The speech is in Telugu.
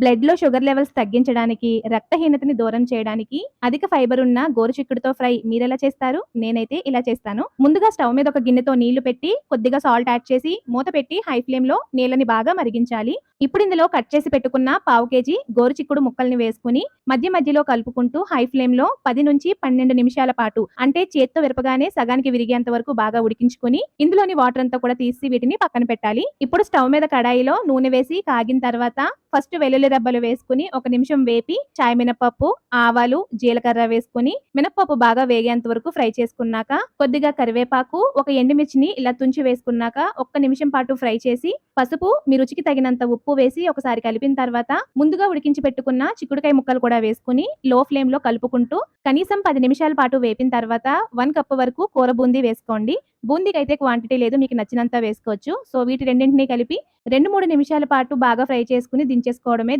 బ్లడ్లో షుగర్ లెవెల్స్ తగ్గించడానికి రక్తహీనతని దూరం చేయడానికి అధిక ఫైబర్ ఉన్న గోరుచిక్కుడుతో ఫ్రై మీరెలా చేస్తారు? నేనైతే ఇలా చేస్తాను. ముందుగా స్టవ్ మీద ఒక గిన్నెతో నీళ్ళు పెట్టి కొద్దిగా సాల్ట్ యాడ్ చేసి మూత పెట్టి హై ఫ్లేమ్లో నీళ్ళని బాగా మరిగించాలి. ఇప్పుడు ఇందులో కట్ చేసి పెట్టుకున్న పావు కేజీ గోరుచిక్కుడు ముక్కల్ని వేసుకుని మధ్య మధ్యలో కలుపుకుంటూ హై ఫ్లేమ్లో పది నుంచి పన్నెండు నిమిషాల పాటు అంటే చేత్తో విరపగానే సగానికి విరిగేంత వరకు బాగా ఉడికించుకుని ఇందులోని వాటర్ అంతా కూడా తీసి వీటిని పక్కన పెట్టాలి. ఇప్పుడు స్టవ్ మీద కడాయిలో నూనె వేసి కాగిన తర్వాత ఫస్ట్ వెల్లుల్లి రెబ్బలు వేసుకుని ఒక నిమిషం వేపి చాయ్ మినపప్పు ఆవాలు జీలకర్ర వేసుకుని మినపప్పు బాగా వేగేంత వరకు ఫ్రై చేసుకున్నాక కొద్దిగా కరివేపాకు ఒక ఎండుమిర్చిని ఇలా తుంచి వేసుకున్నాక ఒక్క నిమిషం పాటు ఫ్రై చేసి పసుపు మీ రుచికి తగినంత ఉప్పు వేసి ఒకసారి కలిపిన తర్వాత ముందుగా ఉడికించి పెట్టుకున్న చిక్కుడుకాయ ముక్కలు కూడా వేసుకుని లో ఫ్లేమ్లో కలుపుకుంటూ కనీసం పది నిమిషాల పాటు వేపిన తర్వాత వన్ కప్ వరకు కూర బూందీ వేసుకోండి. బూందీకి అయితే క్వాంటిటీ లేదు మీకు నచ్చినంత వేసుకోవచ్చు. సో వీటి రెండింటినీ కలిపి రెండు మూడు నిమిషాల పాటు బాగా ఫ్రై చేసుకుని దించేసుకోవడమే